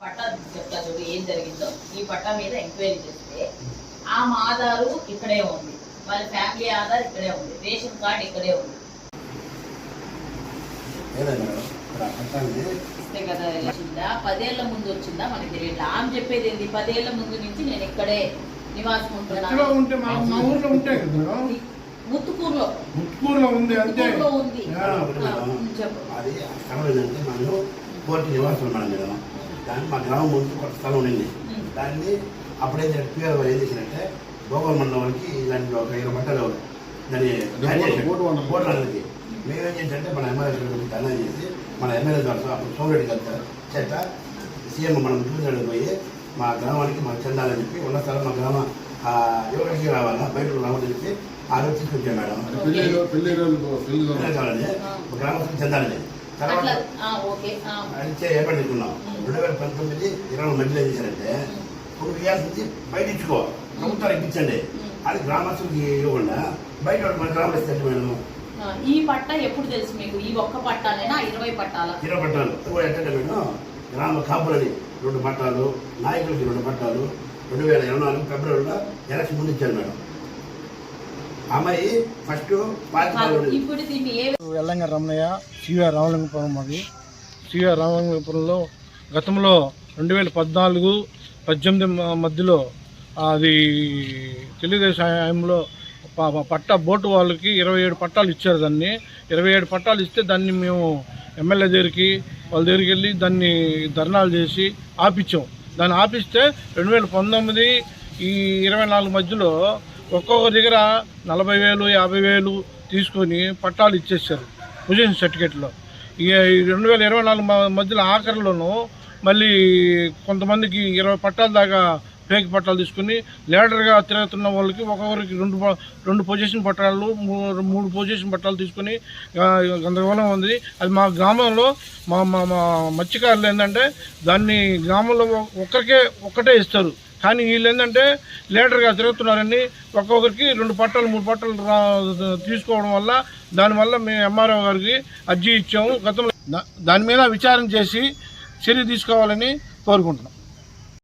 పట్టా చెప్తా చూడు ఏం జరిగిందో. ఈ పట్టా మీద ఎంక్వైరీ చేస్తే ఆ ఆధారు ఇక్కడే ఉంది. వాళ్ళ ఫ్యామిలీ ఆధార్ ఇక్కడే ఉంది. రేషన్ కార్డు ఇక్కడే ఉంది. ఇస్తే కదా వచ్చిందా పదేళ్ళ ముందు వచ్చిందా మనకి తెలియదు ఆమె చెప్పేది ఏంది పదేళ్ళ ముందు నుంచి నేను ఇక్కడే నివాసం ఎక్కడో ఉంటున్నాను ఉంటే మా మా ఊర్లో ఉంటాయి కదా మేడం ముత్తుకూరులో ముత్తుకూరులో ఉంది అంతే ముత్తుకూరులో ఉంది ఆ, ఒకటి ఆ, మేడం. చెప్పు అది ఆ స్థలం ఏంటంటే కోర్టు నివాసం ఉన్నాం మేడం దాన్ని మా గ్రామం ముందు కొత్త స్థలం ఉండింది. దాన్ని అప్పుడైతే పిఆర్ ఏం చేసినట్టే భోగం మండలం వరకు ఇలాంటి ఒక ఇరవై బట్టలు దాన్ని. ఓటు వండలు. ఓటు మేమేం చేసింటే మన ఎమ్మెల్యే ధర్నా చేసి మన ఎమ్మెల్యే ద్వారా అప్పుడు సోమరెడ్డి గారు చేత సీఎం మనం చూసాడు పోయి మా గ్రామానికి మాకు చెందాలని చెప్పి ఉన్న స్థలం మా గ్రామ ఆ, యువకుడికి రావాలా బయటకు రావాలని చెప్పి ఆ రోజు తీసుకొచ్చాం మేడం. కావాలని మా గ్రామస్తులకు చెందాలని తర్వాత అట్లా ఆ, ఓకే ఆ, ఇచ్చే ఏర్పాటు చేసుకున్నాం. రెండు వేల పంతొమ్మిది ఇరవై మధ్యలో ఏం చేశారంటే ఒక ఇవ్వాల్సింది బయట ఇచ్చుకో. ప్రభుత్వాలు ఇప్పించండి. అది గ్రామస్తులకి ఇవ్వకుండా బయట మన గ్రామస్తులు మేడం. ఈ పట్టా ఎప్పుడు తెలుసు మీకు? ఈ ఒక్క పట్టాలేనా ఇరవై పట్టాలా? ఇరవై పట్టాలు. ఎట్టంటే మేడం గ్రామ కాపులని రెండు పట్టాలు నాయకులకి రెండు పట్టాలు. రెండు వేల ఇరవై నాలుగు ఫిబ్రవరిలో ఎలక్షన్ ముందు ఇచ్చారు మేడం. అమ్మాయి ఫస్ట్ ఎల్లంగ రమణయ్య సివిఆర్ రామలింగపురం మాది. సివిఆర్ రామలింగపురంలో గతంలో రెండు వేల పద్నాలుగు పద్దెనిమిది మధ్యలో అది తెలుగుదేశం హయాంలో పట్టా బోటు వాళ్ళకి ఇరవై ఏడు పట్టాలు ఇచ్చారు దాన్ని. ఇరవై ఏడు పట్టాలు ఇస్తే దాన్ని మేము ఎమ్మెల్యే దగ్గరికి వాళ్ళ దగ్గరికి వెళ్ళి దాన్ని ధర్నాలు చేసి ఆపించాం. దాన్ని ఆపిస్తే రెండు వేల పంతొమ్మిది ఈ ఇరవై నాలుగు మధ్యలో ఒక్కొక్క దగ్గర నలభై వేలు యాభై వేలు తీసుకొని పట్టాలు ఇచ్చేసారు పొజిషన్ సర్టిఫికెట్లో. ఇక ఈ రెండు వేల ఇరవై నాలుగు మ- మధ్యలో ఆఖరిలోనూ మళ్ళీ కొంతమందికి ఇరవై పట్టాల దాకా ఫేక్ పట్టాలు తీసుకుని లీడర్గా తిరుగుతున్న వాళ్ళకి ఒక్కొక్కరికి రెండు ప- రెండు పొజిషన్ పట్టాలు మూడు మూడు పొజిషన్ పట్టాలు తీసుకుని గందరగోళం ఉంది. అది మా గ్రామంలో మా మా మా మత్స్యకారులు ఏంటంటే దాన్ని గ్రామంలో ఒక్కరికే ఒక్కటే ఇస్తారు. కానీ వీళ్ళు ఏంటంటే లీడర్గా తిరుగుతున్నారని ఒక్కొక్కరికి రెండు పట్టాలు మూడు పట్టాలు రా- తీసుకోవడం వల్ల దానివల్ల మేము ఎంఆర్ఓ గారికి అర్జీ ఇచ్చాము. గతంలో దా- దాని మీద విచారం చేసి చర్య తీసుకోవాలని కోరుకుంటున్నాం.